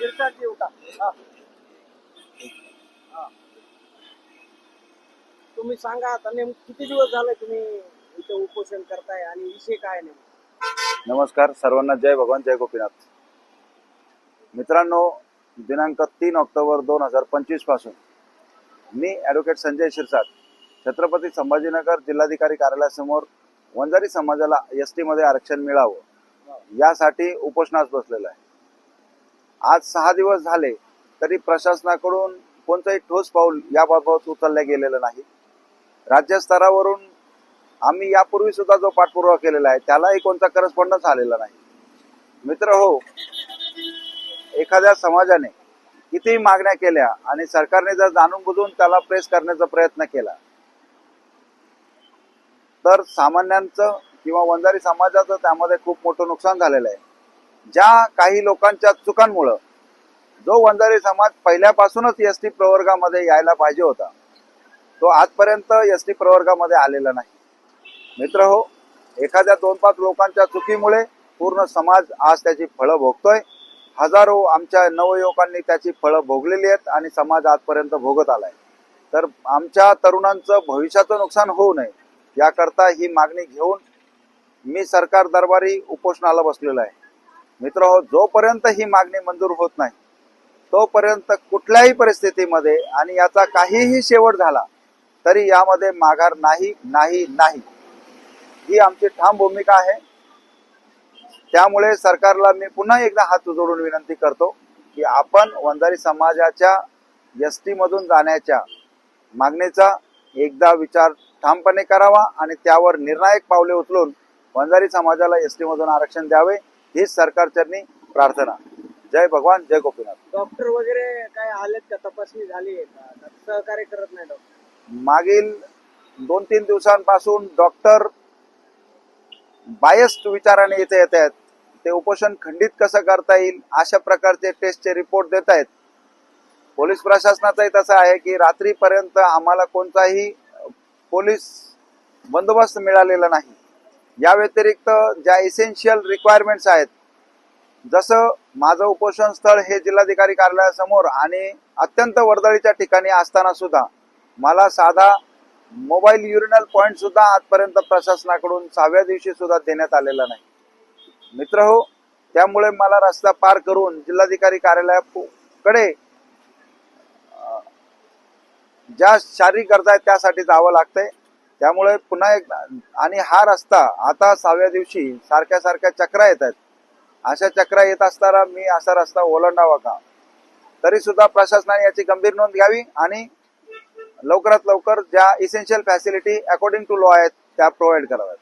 हा. हा. तुम्ही सांगा आता नेम किती दिवस झाले तुम्ही इथे उपोषण करताय आणि विषय काय नेमका? नमस्कार सर्वांना जय भगवान जय गोपीनाथ. मित्रांनो दिनांक तीन ऑक्टोबर दोन हजार पंचवीसपासून मी ॲडव्होकेट संजय शिरसाट छत्रपती संभाजीनगर जिल्हाधिकारी कार्यालयासमोर वंजारी समाजाला एसमध्ये आरक्षण मिळावं यासाठी उपोषणास बसलेलं आहे. आज सहा दिवस झाले तरी प्रशासनाकडून कोणतंही ठोस पाऊल याबाबत उचललं गेलेलं नाही. राज्यस्तरावरून आम्ही यापूर्वी सुद्धा जो पाठपुरावा केलेला आहे त्यालाही कोणता करस्पॉन्डन्स आलेला नाही. मित्र हो एखाद्या समाजाने कितीही मागण्या केल्या आणि सरकारने जर जाणून बुजून त्याला प्रेस करण्याचा प्रयत्न केला तर सामान्यांचं किंवा वंजारी समाजाचं त्यामध्ये खूप मोठं नुकसान झालेलं आहे. ज्या काही लोकांच्या चुकांमुळं जो वंजारी समाज पहिल्यापासूनच एस टी प्रवर्गामध्ये यायला पाहिजे होता तो आजपर्यंत एस टी प्रवर्गामध्ये आलेला नाही. मित्र हो एखाद्या दोन पाच लोकांच्या चुकीमुळे पूर्ण समाज आज त्याची फळं भोगतोय. हजारो आमच्या नवयुवकांनी त्याची फळं भोगलेली आहेत आणि समाज आजपर्यंत भोगत आलाय. तर आमच्या तरुणांचं भविष्याचं नुकसान होऊ नये याकरता ही मागणी घेऊन मी सरकार दरबारी उपोषणाला बसलेलो आहे. मित्र हो जोपर्यंत ही मागणी मंजूर होत नाही तोपर्यंत कुठल्याही परिस्थितीमध्ये आणि याचा काहीही शेवट झाला तरी यामध्ये माघार नाही नाही नाही. ही आमची ठाम भूमिका आहे. त्यामुळे सरकारला मी पुन्हा एकदा हात जोडून विनंती करतो की आपण वंजारी समाजाच्या एस मधून जाण्याच्या मागणीचा एकदा विचार ठामपणे करावा आणि त्यावर निर्णायक पावले उचलून वंजारी समाजाला एस मधून आरक्षण द्यावे. हीच सरकारच्यांनी प्रार्थना. जय भगवान जय गोपीनाथ. डॉक्टर वगैरे काय आलेत का? तपासणी झाली आहे का? सहकार्य करत नाही डॉक्टर? मागील दोन तीन दिवसांपासून डॉक्टर बायस्ड विचाराने इथे येत आहेत. ते उपोषण खंडित कसं करता येईल? अशा प्रकारचे टेस्टचे रिपोर्ट देत आहेत. पोलीस प्रशासनाचंही तसं आहे की रात्रीपर्यंत आम्हाला कोणताही पोलीस बंदोबस्त मिळालेला नाही. या व्यतिरिक्त ज्या इसेन्शियल रिक्वायरमेंट्स आहेत जसं माझं उपोषण स्थळ हे जिल्हाधिकारी कार्यालयासमोर आणि अत्यंत वर्दळीच्या ठिकाणी असताना सुद्धा मला साधा मोबाईल युरिनल पॉईंट सुद्धा आजपर्यंत प्रशासनाकडून सहाव्या दिवशी सुद्धा देण्यात आलेला नाही. मित्र हो त्यामुळे मला रस्ता पार करून जिल्हाधिकारी कार्यालयाकडे ज्या शारीरिक गरजा आहेत त्यासाठी जावं लागतंय. त्यामुळे पुन्हा एक आणि हा रस्ता आता सहाव्या दिवशी सारख्या सारख्या चक्रा येत आहेत. अशा चक्रा येत असताना मी असा रस्ता ओलांडावा का? तरी सुद्धा प्रशासनाने याची गंभीर नोंद घ्यावी आणि लवकरात लवकर ज्या essential facility according to law आहेत त्या प्रोव्हाइड कराव्यात.